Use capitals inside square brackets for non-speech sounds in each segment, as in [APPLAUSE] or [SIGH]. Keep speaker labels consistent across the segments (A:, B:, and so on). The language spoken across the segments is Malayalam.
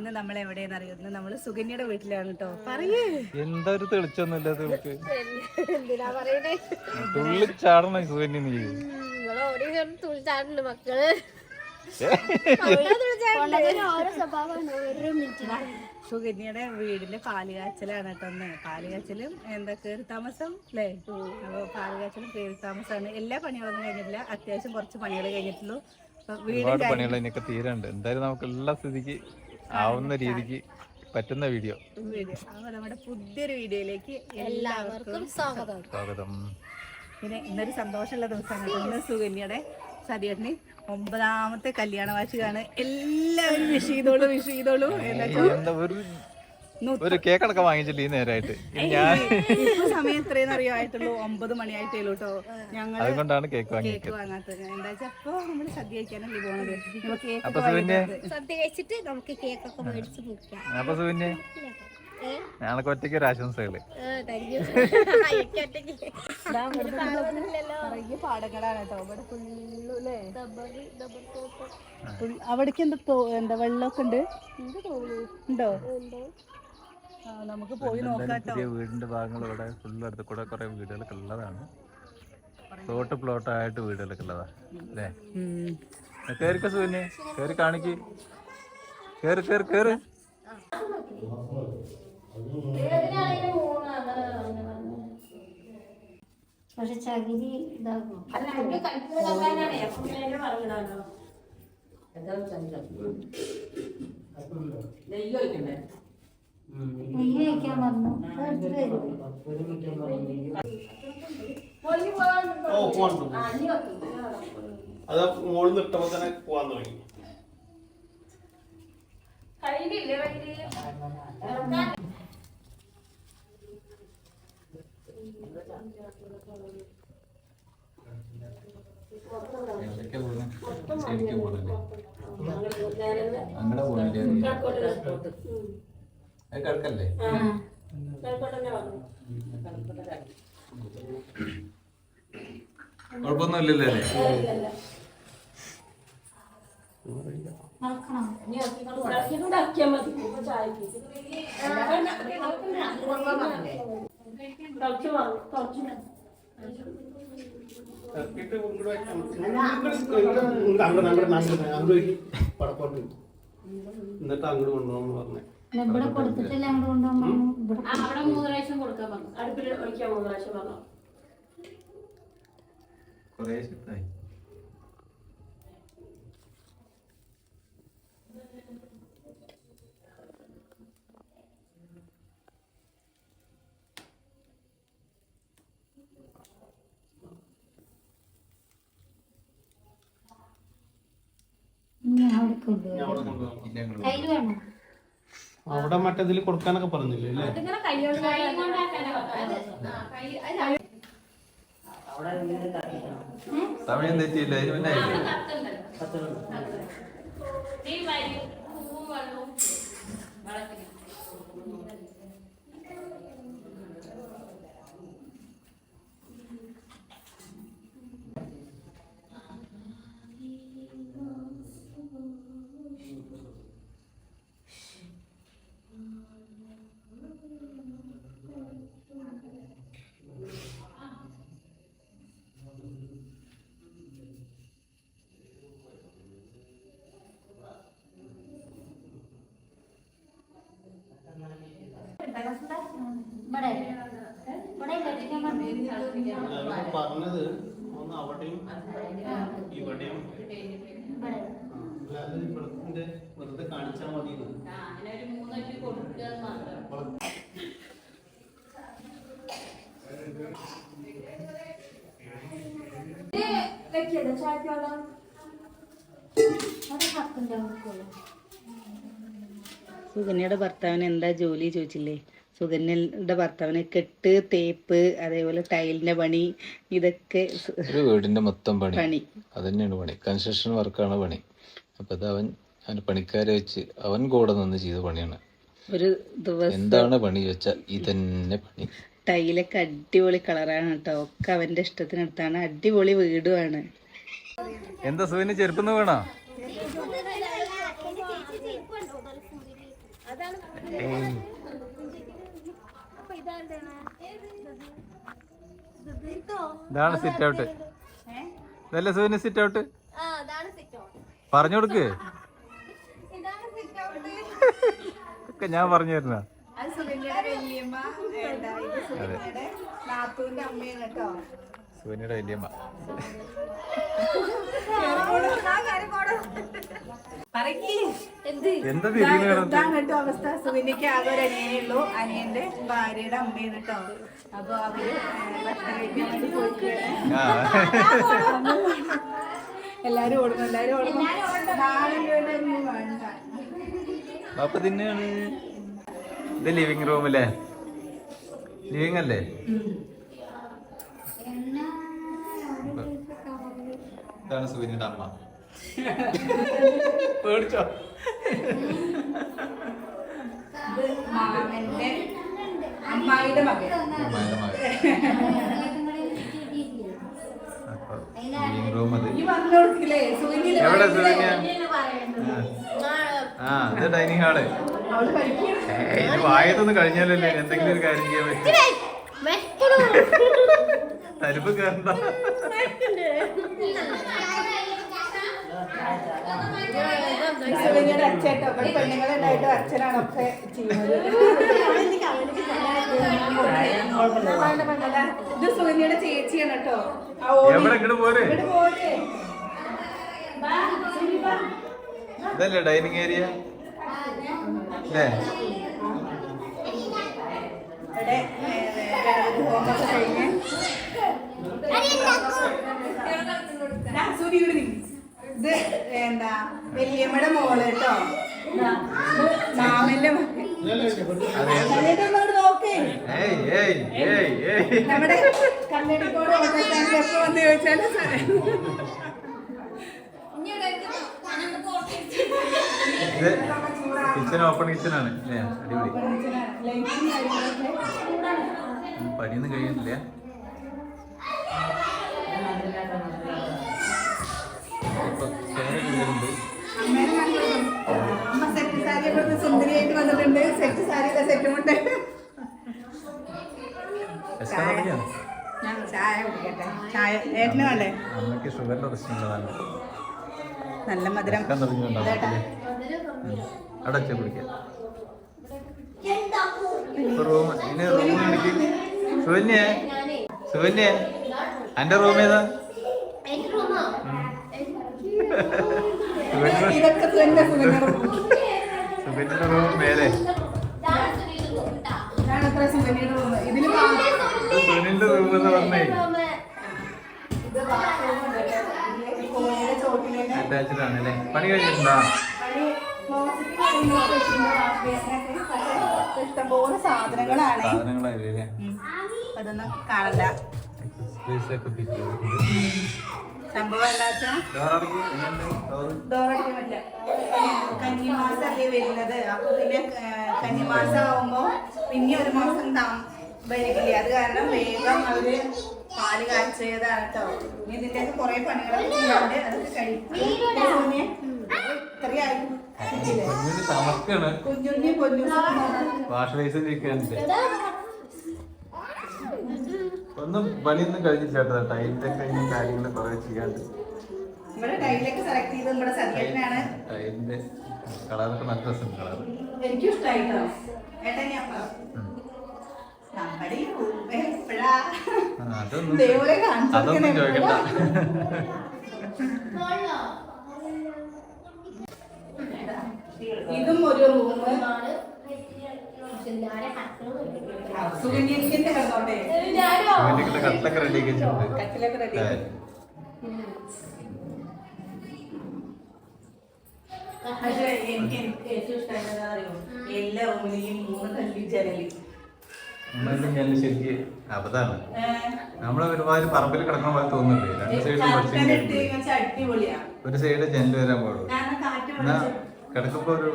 A: ഇന്ന് നമ്മൾ എവിടെയെന്ന് അറിയുന്നത് നമ്മൾ സുകന്യയുടെ വീട്ടിലാണ് കേട്ടോ പറയേ.
B: എന്താ ഒരു തെളിച്ചൊന്നുമില്ല തെളിക്ക്
C: എന്തിനാ പറയണേ?
B: തുള്ളി ചാടണം സുകന്യ നീ.
C: തുളിച്ചാടുണ്ട് മക്കൾ.
A: സുകന്യയുടെ വീടിന്റെ പാലുകാച്ചലാണ് കേട്ടോ ഒന്ന് പാലുകാച്ചലും എന്താ കയറി താമസം അല്ലേ അപ്പോൾ പാലുകാച്ചലും കയറി താമസമാണ് എല്ലാ പണികളും കഴിഞ്ഞിട്ടില്ല. അത്യാവശ്യം കുറച്ച് പണികൾ കഴിഞ്ഞിട്ടുള്ളൂ. അപ്പൊ വീടും
B: ഒരുപാട് പണികൾ അതിനൊക്കെ തീരണ്ട്. എന്തായാലും നമുക്ക് എല്ലാ സ്ഥിതിക്ക് ആവുന്ന രീതിക്ക് പറ്റുന്ന വീഡിയോ.
A: അപ്പോൾ നമ്മുടെ പുതിയൊരു വീഡിയോയിലേക്ക് എല്ലാവർക്കും
C: സ്വാഗതം.
B: സ്വാഗതം.
A: പിന്നെ ഇന്നൊരു സന്തോഷമുള്ള ദിവസമാണ്. ഇന്ന് സുകന്യയുടെ സതിയേട്ടന് ഒമ്പതാമത്തെ കല്യാണ വാർഷികമാണ് എല്ലാവരും വിഷ് ചെയ്തോളൂ വിഷ്
B: ഒരു കേക്ക് കേക്കടക്കം വാങ്ങിച്ചില്ല ഈ നേരമായിട്ട് ഞാൻ
A: ഇപ്പൊ സമയം എത്രയെന്ന് അറിയാമായിട്ടുള്ളൂ ഒമ്പത് മണിയായിട്ടേ ഉള്ളൂ കേട്ടോ ഞങ്ങൾ
B: അതുകൊണ്ടാണ് കേക്ക് വാങ്ങിയത്
A: വാങ്ങാത്തത് എന്താ വെച്ചാ അപ്പൊ നമ്മൾ സദ്യ കഴിക്കാനല്ലേ പോണത് ഇപ്പൊ കേക്ക്
B: അപ്പൊ സുകന്യ
C: സദ്യ കഴിച്ചിട്ട് നമുക്ക് കേക്കൊക്കെ മേടിച്ച് മുറിക്കാം
B: അപ്പൊ
C: ഏ?
B: ഒറ്റയ്ക്ക് ഒരു ആശംസകൾ
C: ഏ, thank [LAUGHS] you. ഒറ്റയ്ക്ക്. കാണുന്നില്ലല്ലോ.
A: നിറയെ പാടങ്ങളാണ് കേട്ടോ ഇവിടെ ഫുള്ളു അല്ലേ
C: ഡബറി, ഡബർ തോട്ടം.
A: അവിടേക്ക് എന്താ തോ- എന്താ വെള്ളമൊക്കെ ഉണ്ട്
C: എന്ത് തോന്നുന്നു?
A: ഉണ്ടോ
C: എന്തോ?
A: നമുക്ക് പോയി നോക്കാട്ടോ.
B: പുതിയ വീടിന്റെ ഭാഗങ്ങൾ ഇവിടെ ഫുള്ള് അടുത്ത് കൂടെ കുറെ വീടുകളൊക്കെ ഉള്ളതാണ്. പ്ലോട്ട് പ്ലോട്ട് ആയിട്ട് വീടുകളൊക്കെ ഉള്ളതാ അല്ലേ? കേറിക്ക സുകന്യ കേറി കാണിക്ക്. കേറി കേറി കേറി
C: പക്ഷെ ചകിരി ഇതാകും നെയ്യ് വെക്കാൻ പറഞ്ഞു?
D: ഓ പോവാൻ തുടങ്ങി. അത് മുകളിൽ നിന്ന് ഇട്ടപ്പോ തന്നെ പോവാൻ തുടങ്ങി.
B: അങ്ങനെ അത് കിടക്കല്ലേ കുഴപ്പമൊന്നുമില്ലല്ലേ
D: അങ്ങോട്ട് അങ്ങോട്ട് അങ്ങോട്ട്. എന്നിട്ട് അങ്ങോട്ട് കൊണ്ടുപോകാന്ന് പറഞ്ഞേ
C: ഇവിടെ കൊടുത്തിട്ടില്ല അങ്ങോട്ട് കൊണ്ടുപോകാൻ ആ
E: അവിടെ മൂന്ന് പ്രാവശ്യം കൊടുക്കാൻ പറഞ്ഞു. അടുപ്പിൽ ഒഴിക്കാൻ മൂന്ന് പ്രാവശ്യം പറഞ്ഞു.
B: കുറേ ശബ്ദമായി
C: ഇനി അവിടെ
D: ഞാൻ
C: കൊണ്ടുപോയി
D: അവിടെ കൊണ്ടുപോകാം
C: കയ്യിൽ വേണം
D: അവിടെ മറ്റേതിൽ കൊടുക്കാനൊക്കെ പറഞ്ഞില്ലേ അല്ലേ?
B: സമയം തെറ്റിയില്ല അതിന് മുന്നേ
D: പറഞ്ഞത് ഒന്ന് അവിടെയും ഇവിടെയും വെറുതെ കാണിച്ചാൽ മതി
A: സുകന്യയുടെ ഭർത്താവിന് എന്താ ജോലി ചോദിച്ചില്ലേ? സുകന്യയുടെ ഭർത്താവിന് കെട്ട് തേപ്പ് അതേപോലെ ടൈലിന്റെ പണി ഇതൊക്കെ
B: ഒരു വീടിന്റെ മൊത്തം പണി.
A: പണി.
B: അതന്നെയാണ് തന്നെയാണ് പണി. കൺസ്ട്രക്ഷൻ വർക്കാണ് പണി. അപ്പൊ അത് അവൻ അവന്റെ പണിക്കാരെ വെച്ച് അവൻ കൂടെ നിന്ന് ചെയ്ത പണിയാണ്.
A: ഒരു ദിവസം
B: എന്താണ് പണി വെച്ചാൽ ഇതന്നെ പണി.
A: ടൈലൊക്കെ അടിപൊളി കളറാണ് കേട്ടോ. ഒക്കെ അവന്റെ ഇഷ്ടത്തിനടുത്താണ് അടിപൊളി വീടുമാണ്.
B: എന്താ സുവിന് ചെരുപ്പെന്ന് വേണോ?
C: അതാണ്
B: ഏയ്.
C: അപ്പൊ ഇതാരുടെയാണ്? ഇത് ഇതോ?
B: ഇതാണ് സിറ്റ് ഔട്ട് ഇതല്ലേ സുവിന് സിറ്റ് ഔട്ട്. പറഞ്ഞു കൊടുക്ക്. ഒക്കെ ഞാൻ പറഞ്ഞു തരുന്ന
A: സുവിനിയുടെ വല്യമ്മ. കേട്ടോ അവസ്ഥ. സുവിനിക്ക് ആകെ ഒരു അനിയനേ ഉള്ളൂ അനിയന്റെ ഭാര്യയുടെ അമ്മയാണ് കേട്ടോ അപ്പൊ അവർ ഏ, ഭക്ഷണം കഴിക്കാൻ വേണ്ടി പോയിക്കുകയാണ് എല്ലാരും ഓടുന്നു എല്ലാരും ഓടുന്നു.
B: അപ്പൊ തന്നെയാണ് ഇത് ലിവിങ് റൂം അല്ലേ ലിവിങ് അല്ലേ? ഇതാണ് സുവിനിയുടെ അമ്മ. പേടിച്ചോ?
A: മാമന്റെ അമ്മായിയുടെ മകൻ.
B: അമ്മായിയുടെ മകൻ. എവിടെ
C: ആ,
B: ഇത് ഡൈനിങ് ഹാൾ. ഇത് വായത്തൊന്നും കഴിഞ്ഞാലല്ലേ? എന്തെങ്കിലും ഒരു കാര്യം ചെയ്യാൻ പറ്റും. തരിപ്പ് കയറണ്ട
A: സുകന്യയുടെ അച്ഛട്ടോ ഇവിടെ പെണ്ണുങ്ങളുണ്ടായിട്ട് അച്ഛനാണ് ഒക്കെ ചെയ്യുന്നത്. ഇത് സുകന്യയുടെ ചേച്ചിയാണ് കേട്ടോ. ആ
B: എവിടെ ഇങ്ങോട്ട് പോരെ?
A: ഇങ്ങട് പോരെ.
B: ഇതല്ലേ ഡൈനിങ് ഏരിയ? അല്ലേ
A: ഇവിടെ ഹോമൊക്കെ കഴിഞ്ഞ്. ഇവിടെ നിക്ക്. ഇത് എന്താ വല്യമ്മയുടെ മോൾ കേട്ടോ. മാമന്റെ നമ്മുടെ കല്ലടിക്കോട് വന്ന്
B: കിച്ചൺ ഓപ്പൺ കിച്ചൺ ആണ്. അടിപൊളി. പണിയൊന്നും കഴിയുന്നില്ല
A: ചായ കുടിക്കട്ടെ? ചായ ഏട്ടന് വേണ്ടേ?
B: അമ്മയ്ക്ക് ഷുഗറിന്റെ പ്രശ്നമുള്ളതാണ്
A: നല്ല മധുരം.
B: വെച്ചാൽ കുടിക്കാം. റൂം ഇനി റൂം കാണിക്ക് സുകന്യേ സുകന്യേ അന്റെ റൂം ഏതാ? സുകന്യയുടെ റൂം മേലെ.
A: ഒക്കെ. കഴിഞ്ഞിട്ടുണ്ടോ? ഇഷ്ടംപോലെ സാധനങ്ങളാണ്.
B: സാധനങ്ങളായില്ലേ.
A: അതൊന്നും കാണണ്ട. സംഭവം കന്നിമാസം അല്ലേ വരുന്നത്. അപ്പൊ പിന്നെ കന്നിമാസം ആവുമ്പോ പിന്നെ ഒരു മാസം താം വരികില്ലേ അത് കാരണം വേഗം അവർ പാൽ കാച്ചതാണ് കേട്ടോ ഇനി ഇതിന്റെ കുറെ പണികളൊക്കെ ചെയ്യാണ്ട് അതൊക്കെ കഴിക്കും. ഇത്രയായി. കുഞ്ഞുണ്ണി പൊന്നു
B: ഒന്നും പണിയൊന്നും കഴിഞ്ഞില്ല കേട്ടോ ടൈലിന്റെ കഴിഞ്ഞ കാര്യങ്ങൾ കുറെ ചെയ്യാണ്ട് ടൈലിന്റെ കളറൊക്കെ നല്ല രസം കളർ
A: എനിക്കും
B: അതൊന്നും ചോദിക്കണ്ട?
A: ഇതും ഒരു
B: റൂമാണ് കട്ടൊക്കെ റെഡി വെച്ചിട്ടുണ്ട്.
A: കട്ടിലൊക്കെ റെഡി പക്ഷേ എനിക്ക് എനിക്ക് ഏറ്റവും ഇഷ്ടമായത് അറിയോ എല്ലാ റൂമിലും മൂന്ന് കല്ലി
B: ജനൽ ശരിക്ക്? അബദ്ധാണ് നമ്മളെ ഒരുപാട് പറമ്പിൽ കിടക്കുന്ന പോലെ തോന്നുന്നുണ്ട് രണ്ട് ഒരു സൈഡ് ജനൽ വരാൻ പാടുള്ളൂ. എന്നാ കിടക്കുമ്പോ ഒരു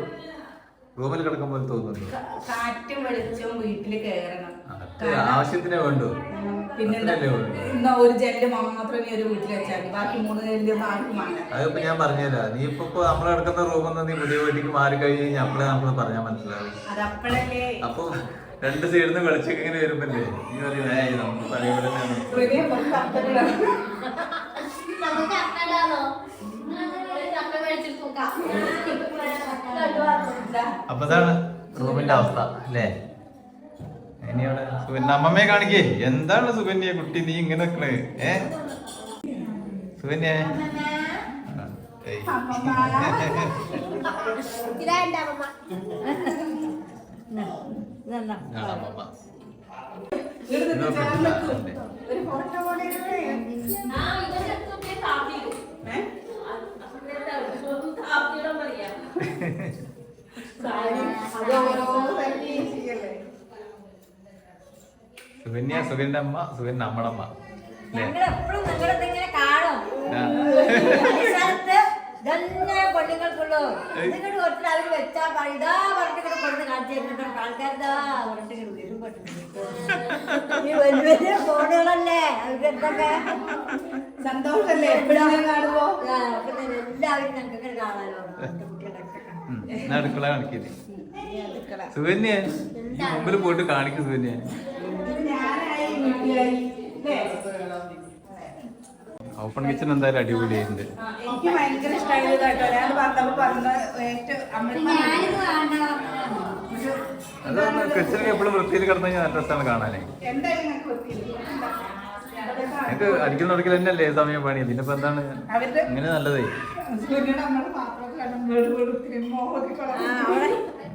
B: റൂമിൽ കിടക്കുമ്പോൾ പോലെ തോന്നുന്നുണ്ട്
A: കാറ്റും വെളിച്ചവും വീട്ടിൽ കയറണം
B: അത് ആവശ്യത്തിനേ വേണ്ടു.
A: പിന്നെ ഒരു ജെല്ല് മാത്രം നീ ഒരു വീട്ടിൽ വെച്ചാൽ ബാക്കി മൂന്ന് ജെല്ല്
B: അതിപ്പോ ഞാൻ പറഞ്ഞുതരാം. നീ ഇപ്പൊ ഇപ്പൊ നമ്മൾ കിടക്കുന്ന റൂമിൽ നിന്ന് നീ പുതിയ വീട്ടിലേക്ക് മാറി കഴിഞ്ഞ് കഴിഞ്ഞാൽ അപ്പളെ നമ്മൾ പറഞ്ഞാൽ മനസ്സിലാവും അപ്പൊ രണ്ട് സൈഡിൽ നിന്ന് വെളിച്ചൊക്കെ ഇങ്ങനെ വരുമ്പല്ലേ? നീ പറയും ഏ നമുക്ക് പഴയ പോലെ തന്നെയാണ്
A: വലിയ കുറച്ച് അപ്പഴാണ്.
C: നമുക്ക് അപ്പണ്ടാണോ ചക്ക മേടിച്ചിട്ട് തൂക്കാം
B: അപ്പൊ ഇതാണ് റൂമിന്റെ അവസ്ഥ അല്ലേ? ഇനി അവിടെ സുകന്യ അമ്മമ്മയെ കാണിക്കേ. എന്താണ് സുകന്യ കുട്ടി? നീ ഇങ്ങനെ നിക്കണേ ഏ? സുകന്യ
C: ഇതാ
B: സുകന്യ സുകന്യ അമ്മ സുകന്യ നമ്മുടെ അമ്മ എപ്പോഴും
F: ഞങ്ങളെപ്പോഴും നിങ്ങളിതിങ്ങനെ കാണും. പെണ്ണുങ്ങൾക്കുള്ളൂ. നിങ്ങളുടെ കുറച്ച് അവർ വെച്ചാ പാടി. ഇതാ പറഞ്ഞിട്ട് കൊടുത്ത് കാണിച്ചു തരുന്നുണ്ട് ആൾക്കാരിതാ പറഞ്ഞിട്ട് വരും പെട്ടെന്ന്. ഈ വലിയ വലിയ ഫോണുകളല്ലേ? അവർക്ക് എന്തൊക്കെ
A: സന്തോഷല്ലേ എപ്പോഴാണ് കാണുമ്പോ
F: ഞാൻ എല്ലാവരും ഞങ്ങൾക്ക് കാണാലോ. എന്റെ കുട്ടികളൊക്കെ.
B: ഉം. എന്നാ അടുക്കള
A: കാണിക്കൽ?
B: സുകന്യ മുമ്പിൽ പോയിട്ട് കാണിക്കും സുകന്യ.
A: ഞാനായി?
B: ഓപ്പൺ കിച്ചൺ എന്തായാലും അടിപൊളിയായിട്ടുണ്ട്.
A: എനിക്ക് ഭയങ്കര ഇഷ്ടമായത് കേട്ടോ ഞാൻ പറഞ്ഞ ഏറ്റവും
B: കിച്ചണൊക്കെ എപ്പോഴും വൃത്തിയിൽ കിടന്നു കഴിഞ്ഞാൽ നല്ല രസമാണ് കാണാനേ. എനിക്ക് അടിക്കുന്ന തുടക്കൽ തന്നെയല്ലേ സമയം പണി. ഇതിന്റെ ഇപ്പൊ എന്താണ് ഇങ്ങനെ നല്ലതേ.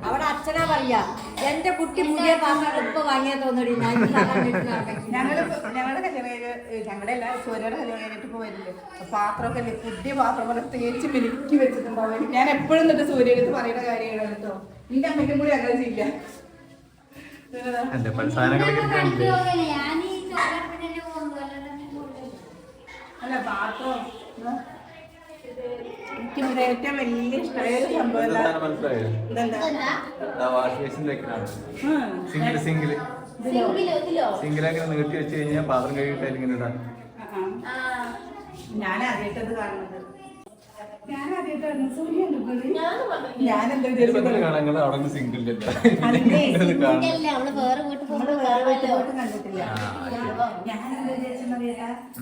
F: അവിടെ അച്ഛനാ പറയാ എന്റെ കുട്ടി പുതിയ പാത്രം ഇപ്പൊ വാങ്ങിയാ തോന്നടി ഞാൻ
A: ഞങ്ങൾ ഞങ്ങളുടെ കല്യാണം ഞങ്ങളുടെ എല്ലാ സൂര്യയുടെ കല്യാണം കഴിഞ്ഞിട്ട് ഇപ്പൊ വരില്ലേ പാത്രമൊക്കെ അല്ലേ പുതിയ പാത്രം പോലെ തേച്ച് മിനുക്കി വെച്ചിട്ടുണ്ടാവും ഞാൻ എപ്പോഴും എന്നിട്ട് സൂര്യടുത്ത് പറയുന്ന കാര്യമാണ് കേട്ടോ. എന്റെ അമ്മയ്ക്കും കൂടി അങ്ങനെ ചെയ്യില്ല അല്ല പാത്രം. എനിക്ക് ഇവിടെ ഏറ്റവും വലിയ ഇഷ്ടമായ സംഭവം എന്താ?
B: എന്താണ്
A: ഇതെന്താ?
B: വാഷ്. സിംഗിൾ സിംഗിൾ
C: ഇതിലോ? സിംഗിൾ
B: അങ്ങനെ നീട്ടി വെച്ച് കഴിഞ്ഞാൽ പാത്രം കഴുകിയിട്ട് ഇടാം
A: ആ, ആ. ഞാൻ ആദ്യമായിട്ടത് കാണുന്നത്.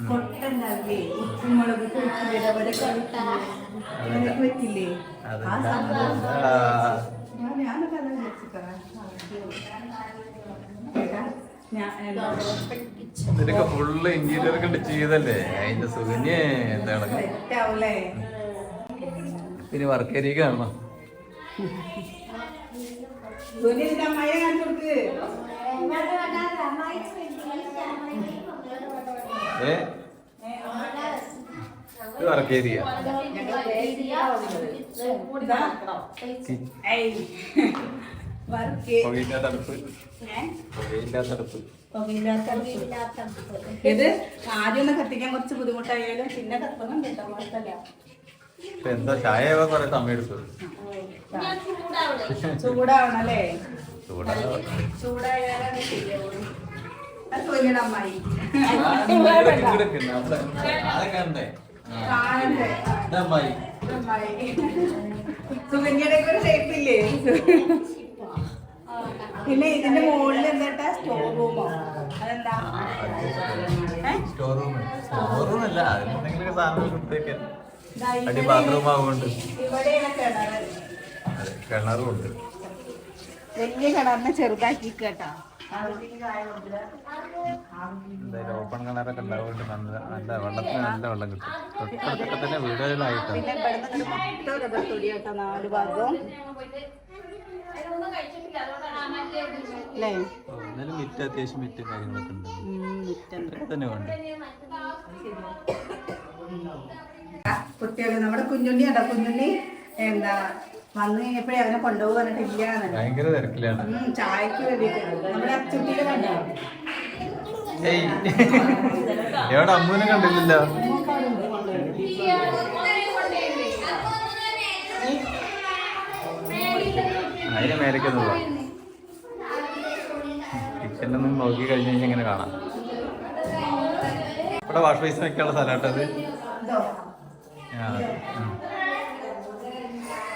A: കൊട്ടുണ്ടാവില്ലേ ഉപ്പുമുളക് വെക്കില്ലേ ആ സംഭവം. ഞാനൊക്കെ അതാ വിചാരിച്ചിട്ടാ
B: ഫുള്ള് ഇന്റീരിയർ കണ്ട് ചെയ്തല്ലേ? അതിന്റെ സുഖന്യേ എന്താണ്? പിന്നെ വർക്ക് ഏരിയ കാണണം. ഏ? ഇത് വർക്ക് ഏരിയ
A: ആദ്യം ഒന്ന് കത്തിക്കാൻ കുറച്ച് ബുദ്ധിമുട്ടായാലും പിന്നെ കത്തണം കേട്ടോ കുഴപ്പമില്ല.
B: എന്താ ചായ കുറെ സമയം എടുത്തു.
A: ചൂടാവണല്ലേ? പിന്നെ ഇതിന്റെ മുകളിൽ എന്താ സ്റ്റോർ റൂമോ അതെന്താ?
B: സ്റ്റോർ റൂം സ്റ്റോർ റൂം അല്ല അതിനെന്തെങ്കിലും സാധനം കൊടുത്തേക്കാൻ അടി ബാത്റൂം
A: ആവുകൊണ്ട് കിണറ്.
B: ഉണ്ട്
A: വലിയ കിണറിനെ ചെറുതാക്കി കേട്ടോ.
B: എന്തായാലും ഓപ്പൺ കിണറൊക്കെ ഉണ്ടാവുകൊണ്ട് നല്ല നല്ല വെള്ളത്തിന് നല്ല വെള്ളം കിട്ടും. തൊട്ടടുത്തൊക്കെ തന്നെ
A: അല്ലേ?
B: എന്നാലും മിറ്റ് അത്യാവശ്യം മിറ്റ് കാര്യങ്ങളൊക്കെ ഉണ്ട്. തന്നെ വേണ്ട?
A: കുട്ടികൾ നമ്മുടെ കുഞ്ഞുണ്ണി ഉണ്ടോ കുഞ്ഞുണ്ണി എന്താ വന്നു കഴിഞ്ഞപ്പോഴേ അവനെ കൊണ്ടുപോകാനിട്ടില്ല
B: ഭയങ്കര തിരക്കിലാണ്.
A: ചായക്ക് വേണ്ടിട്ട് നമ്മുടെ അച്ചുട്ടിയിൽ കണ്ടോ?
B: എവിടെ അമ്മൂനെ അതിന് മേലേക്കൊന്നും നോക്കി കഴിഞ്ഞ് കഴിഞ്ഞാൽ ഇങ്ങനെ കാണാം. അവിടെ വാഷ് ബേസിനൊക്കെയുള്ള സ്ഥലമാട്ടത്
A: ഇതോ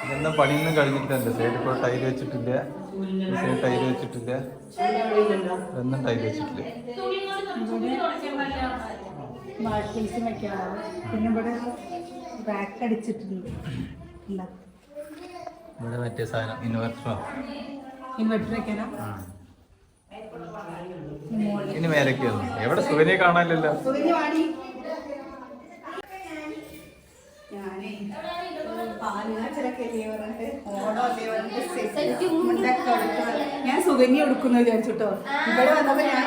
B: ഇതൊന്നും പണിയൊന്നും കഴിഞ്ഞിട്ടുണ്ട് സൈഡിൽ കൂടെ ടൈൽ വെച്ചിട്ടില്ല. സൈഡ് ടൈൽ വെച്ചിട്ടില്ല. ഇതൊന്നും ടൈൽ വെച്ചിട്ടില്ല.
A: ഇവിടെ
B: മറ്റേ സാധനം ഇൻവെർട്ടറോ
A: ഇൻവെർട്ടർ
B: ഇനി മേലേക്ക് എവിടെ സുഖനെ കാണാനില്ലല്ലോ
A: സുകന്യ വാടി ഞാനേ പാലുകാച്ചലൊക്കെ അല്ലേ പറഞ്ഞിട്ട് ഓണോ അല്ലേ പറഞ്ഞിട്ട് സെറ്റ് മുണ്ടൊക്കെ എടുക്കുന്നത് ഞാൻ സുകന്യ എടുക്കുന്നു വിചാരിച്ചിട്ടോ ഇവിടെ വന്നപ്പോ ഞാൻ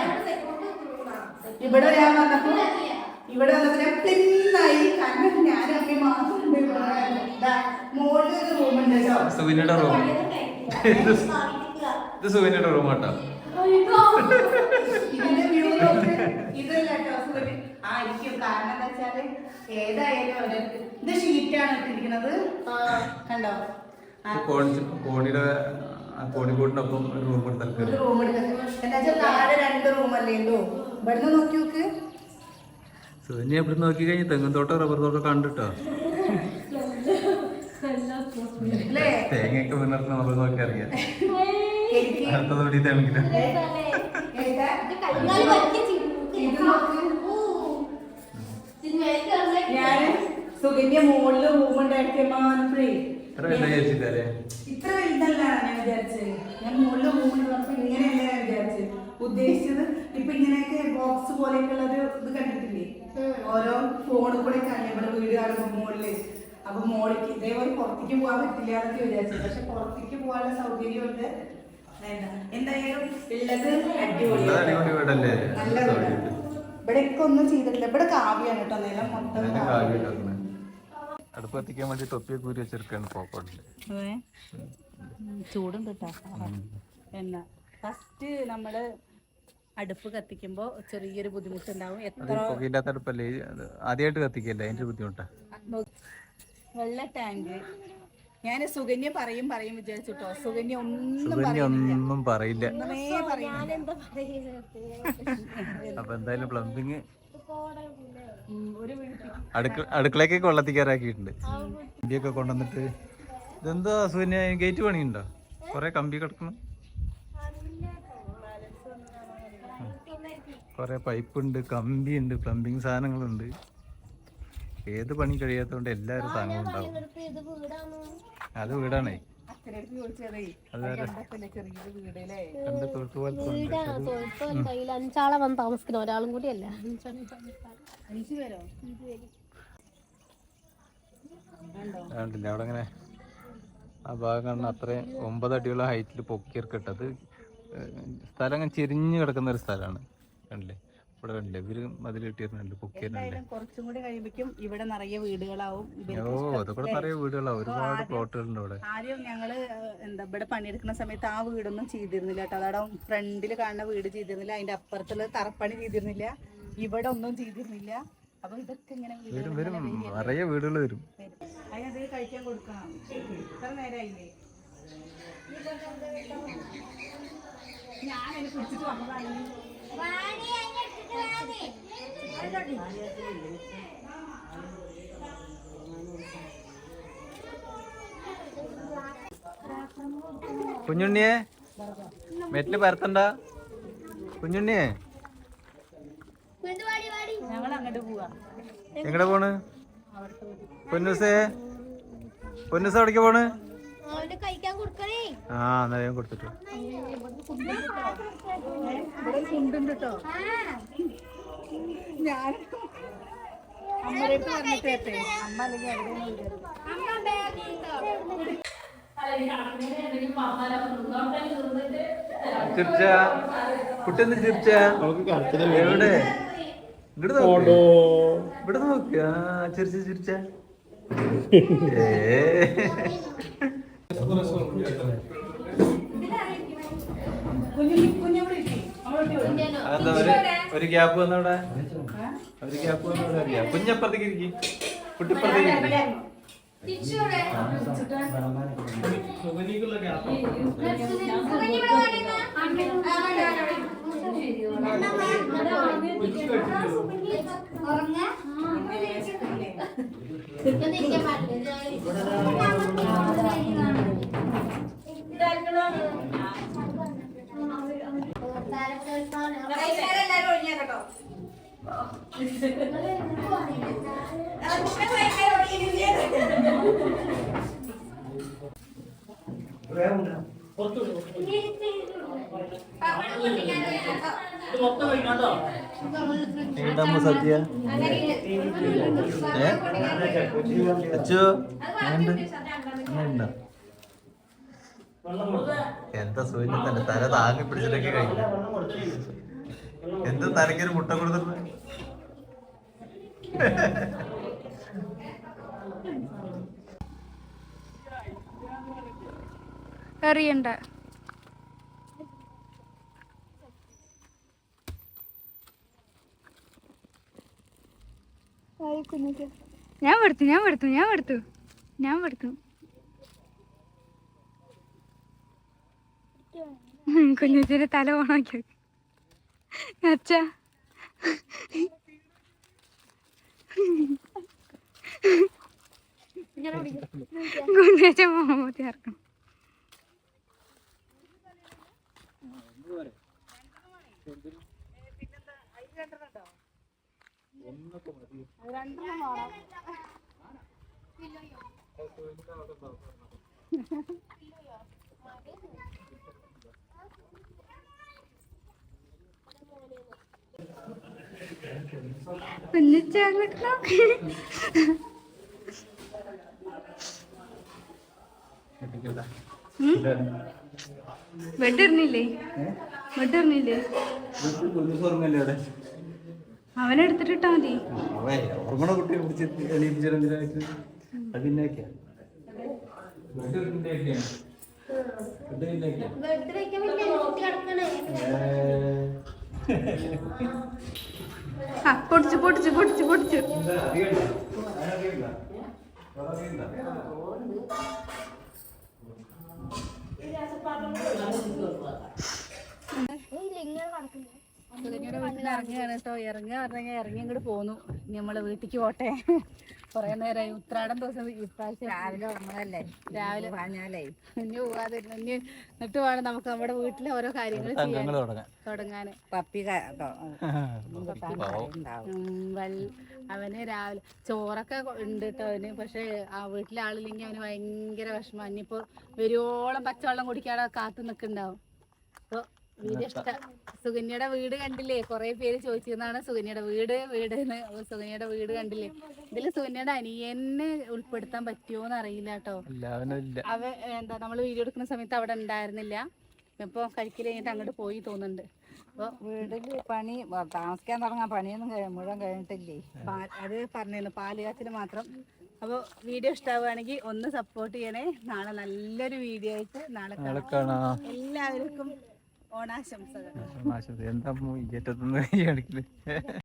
A: ഇവിടെ ഞാൻ വന്നപ്പോ ഇവിടെ വന്നപ്പോ ഞാൻ പിന്നായി കാരണം ഞാൻ അമ്മ മാത്രം മോളിൽ ഒരു
B: റൂം ഇത് സുഖിനിയുടെ റൂം കേട്ടോ
A: ഇതിന്റെ വ്യൂ ഇതല്ല കേട്ടോ ആ ഇരിക്കും കാരണം എന്താ വെച്ചാൽ ഏതായാലും അവർക്ക് ഇത് ഷീറ്റാണ് ഇട്ടിരിക്കുന്നത്. കണ്ടോ?
B: കോണിയുടെ ഒരു റൂം
A: ഒരു റൂം എടുക്കുന്നത് താഴെ രണ്ട് റൂമല്ലേ ഇവിടുന്ന് നോക്കി നോക്ക്.
B: സുഖിനെ എവിടെ നോക്കി കഴിഞ്ഞ് തെങ്ങും തോട്ടം റബ്ബർ തോട്ടം കണ്ടിട്ടോ?
A: അല്ലേ?
B: തേങ്ങയൊക്കെ വീണിട്ട് നമ്മൾ നോക്കി അറിയാം.
A: എനിക്ക്
B: അടുത്തത് പിടിയിട്ടാണെങ്കിലും
A: ഏതാ?
C: കൈകാൽ വലിയ ചിരി.
A: ഇത് നോക്ക്
E: സിനിമയിലേക്ക് വന്നേ
A: ഞാൻ സുകന്യ മുകളിൽ മൂവ്മെന്റ്
B: എത്ര
A: ഇത്ര വലുതല്ല ഞാൻ വിചാരിച്ചത്. ഞാൻ മുകളിൽ മൂവ്മെന്റ് വന്നപ്പോ ഇങ്ങനെയല്ല ഞാൻ വിചാരിച്ചത്. ഉദ്ദേശിച്ചത് ഇപ്പൊ ഇങ്ങനെയൊക്കെ ബോക്സ് പോലെയൊക്കെയുള്ള ഒരു ഇത് കണ്ടിട്ടില്ലേ? ഓരോ ഫോണിൽ കൂടെ കാണി ഇവിടെ വീട് കാണുമ്പോ മുകളിൽ അപ്പൊ മോളിക്ക് ഇതേപോലെ പുറത്തേക്ക് പോകാൻ പറ്റില്ല എന്നൊക്കെ വിചാരിച്ചത്. പക്ഷെ പുറത്തേക്ക് പോകാനുള്ള സൗകര്യമുണ്ട്. എന്തായാലും ഉള്ളത് നല്ല
B: നല്ല
A: വീടാണ്. ഒന്നും ചെയ്തിട്ടില്ല. ഇവിടെ കാവ്യാണ് കേട്ടോ. നിലം മൊത്തം
B: അടുപ്പ് കത്തിക്കാൻ വേണ്ടി തൊപ്പിയൊക്കെ കൂരി വെച്ചെടുക്കാണ്
A: പോക്കോട്ടിൽ ചൂടുണ്ട് കേട്ടോ എന്നാ ഫസ്റ്റ് നമ്മൾ അടുപ്പ് കത്തിക്കുമ്പോ ചെറിയൊരു ബുദ്ധിമുട്ടുണ്ടാവും. എത്ര
B: പുകയില്ലാത്ത അടുപ്പല്ലേ? ആദ്യമായിട്ട് കത്തിക്കല്ലേ? അതിന്റെ ബുദ്ധിമുട്ടാ.
A: വെള്ള ടാങ്ക് ഞാൻ സുഗന്യ പറയും പറയും വിചാരിച്ചിട്ടോ. സുഗന്യ ഒന്നും
B: ഒന്നും പറയില്ല. അപ്പൊ എന്തായാലും പ്ലംബിങ് അടുക്കളയൊക്കെ വെള്ളത്തിക്കാറാക്കിയിട്ടുണ്ട്. കമ്പിയൊക്കെ കൊണ്ടുവന്നിട്ട് ഇതെന്താ സൂര്യ ഗേറ്റ് പണിയുണ്ടോ? കൊറേ കമ്പി കിടക്കണം. കൊറേ പൈപ്പ് ഉണ്ട് കമ്പി ഉണ്ട് പ്ലംബിങ് സാധനങ്ങളുണ്ട്. ഏത് പണി കഴിയാത്തതുകൊണ്ട് എല്ലാവരും സാധനങ്ങളും ഉണ്ടാവും അത് വീടാണേ.
C: കയ്യിൽ അഞ്ചാളെ വന്ന് താമസിക്കുന്ന. ഒരാളും കൂടി അല്ല.
B: കണ്ടില്ല? അവിടെ അങ്ങനെ ആ ഭാഗം കാണുന്ന അത്രയും ഒമ്പത് അടിയുള്ള ഹൈറ്റിൽ പൊക്കിയർക്കിട്ടത് സ്ഥലം അങ്ങനെ ചെരിഞ്ഞു കിടക്കുന്ന ഒരു സ്ഥലമാണ്. കണ്ടില്ലേ? ഇവിടെ കണ്ടില്ലേ ഇവർ മതിൽ കിട്ടിയിരുന്നുണ്ട് പൊക്കിയിരുന്നുണ്ട്
A: എന്തായാലും കുറച്ചും കൂടി കഴിയുമ്പോഴേക്കും ഇവിടെ നിറയെ വീടുകളാവും.
B: ഓ നിറയെ ഒരുപാട് പ്ലോട്ടുകളുണ്ട്
A: ആദ്യം ഞങ്ങൾ എന്താ ഇവിടെ പണിയെടുക്കുന്ന സമയത്ത് ആ വീടൊന്നും ചെയ്തിരുന്നില്ല കേട്ടോ. അതവിടെ ഫ്രണ്ടിൽ കാണുന്ന വീട് ചെയ്തിരുന്നില്ല. അതിന്റെ അപ്പുറത്തുള്ള തറപ്പണി ചെയ്തിരുന്നില്ല. ഇവിടെ ഒന്നും ചെയ്തിരുന്നില്ല. അപ്പൊ ഇതൊക്കെ ഇങ്ങനെ
B: വരും വരും. നിറയെ വീടുകൾ വരും.
A: അതിനത് കഴിക്കാൻ കൊടുക്കണം? ഇത്ര നേരമായില്ലേ ഞാൻ അതിനെ പിടിച്ചിട്ട് വന്നതാണ്
B: കുഞ്ഞുണ്ണിയെ? മെറ്റിൽ പരത്തണ്ട. കുഞ്ഞുണ്ണിയെ?
A: ഞങ്ങൾ അങ്ങോട്ട് പോവാ.
B: എങ്ങടെ പോണ്? പൊന്നൂസേ? പൊന്നൂസ് എവിടേക്ക് പോണ്? ആ എന്നാ ഞാൻ കൊടുത്തിട്ടു
A: ഇവിടെ കുണ്ടുണ്ട് കേട്ടോ ഞാൻ അമ്മയുടെ പറഞ്ഞിട്ടേ അമ്മ അല്ലെങ്കിൽ എവിടെയാണ്
B: ചിരിച്ച കുട്ടി എന്ത് ചിരിച്ച എവിടെ. ഇവിടെ നോക്ക്. ആ ചിരിച്ച ചിരിച്ച. [LAUGHS] ഏ
A: കുഞ്ഞു കുഞ്ഞവിടെ ഇരിക്കും അവിടെ
B: അതെന്താ ഒരു ഒരു ഗ്യാപ്പ് വന്നവിടെ ഒരു ഗ്യാപ്പ് വന്നവിടെ അറിയാം കുഞ്ഞപ്പുറത്തേക്ക് ഇരിക്കും. കുട്ടിപ്പുറത്തേക്ക് ഇരിക്കും.
D: സുഗനിക്കുള്ള ഗ്യാപ്പ്
B: ഏണ്ടമ്മ സത്യ ഏ? അച്ചു അങ്ങനെയുണ്ടോ എന്താ സൂര്യൻ തന്നെ തല താങ്ങി പിടിച്ചിട്ടൊക്കെ കഴിക്കും എന്താ തലക്കൊരു മുട്ട കൊടുത്തിട്ട്
A: എറിയണ്ട ഞാൻ പെടുത്തു ഞാൻ പെടുത്തു ഞാൻ പെടുത്തു ഞാൻ പെടുത്തു [LAUGHS] കുഞ്ഞുച്ചിന്റെ തല ഓണാക്കി. അച്ഛ. കുഞ്ഞച്ച മോമൂത്തി ഇറക്കണം. കുഞ്ഞച്ച അങ്ങോട്ട് നോക്ക് ഇടുന്നില്ലേ അവനെടുത്തിട്ട് ഇട്ടാ മതി.
B: ഉറങ്ങണ കുട്ടിയെ പിടിച്ച് എണീപ്പിച്ചിട്ട് അതിനൊക്കെയാ
D: നോക്കി കിടക്കണേ.
A: ആ പൊടിച്ചു പൊടിച്ചു പൊടിച്ചു പൊടിച്ചു. കേട്ടോ ഇറങ്ങുക പറഞ്ഞാൽ ഇറങ്ങി ഇങ്ങോട്ട് പോന്നു. നമ്മളെ വീട്ടിക്ക് പോട്ടെ. കുറെ നേരമായി ഉത്രാടം ദിവസം ഇപ്രാവശ്യം
F: രാവിലെ വന്നതല്ലേ
A: രാവിലെ
F: പറഞ്ഞാലേ
A: ഇനി പോവാതെ ഇനി എന്നിട്ട് വേണം നമുക്ക് നമ്മുടെ വീട്ടിലെ ഓരോ കാര്യങ്ങൾ ചെയ്യാൻ.
B: തുടങ്ങാൻ.
F: പപ്പി
A: അവന് രാവിലെ ചോറൊക്കെ ഉണ്ട് കേട്ടോ അവന് പക്ഷെ ആ വീട്ടിലെ ആളില്ലെങ്കിൽ അവന് ഭയങ്കര വിഷമം. ഇനിയിപ്പോ വരുവോളം പച്ചവെള്ളം കുടിക്കാതെ കാത്തു നിൽക്കുന്നുണ്ടാവും അപ്പൊ വീഡിയോ ഇഷ്ട സുകന്യയുടെ വീട് കണ്ടില്ലേ? കുറെ പേര് ചോദിച്ചിരുന്നാണ് സുകന്യയുടെ വീട് വീട് സുകന്യയുടെ വീട് കണ്ടില്ലേ? ഇതിൽ സുകന്യയുടെ അനിയനെ ഉൾപ്പെടുത്താൻ പറ്റുമോന്ന് അറിയില്ല കേട്ടോ. അവ എന്താ നമ്മൾ വീഡിയോ എടുക്കുന്ന സമയത്ത് അവിടെ ഉണ്ടായിരുന്നില്ല. ഇപ്പൊ കഴിക്കൽ കഴിഞ്ഞിട്ട് അങ്ങോട്ട് പോയി തോന്നുന്നുണ്ട്. അപ്പൊ
F: വീടിൽ പണി താമസിക്കാൻ തുടങ്ങാൻ പണിയൊന്നും മുഴുവൻ കഴിഞ്ഞിട്ടില്ലേ?
A: അത് പറഞ്ഞിരുന്നു പാൽ കാച്ചിന് മാത്രം. അപ്പോൾ വീഡിയോ ഇഷ്ടമാവുകയാണെങ്കിൽ ഒന്ന് സപ്പോർട്ട് ചെയ്യണേ. നാളെ നല്ലൊരു വീഡിയോ ആയിട്ട് നാളെ കാണാം. എല്ലാവർക്കും ഓണാശംസകൾ.
B: എന്താ കാണിക്കൽ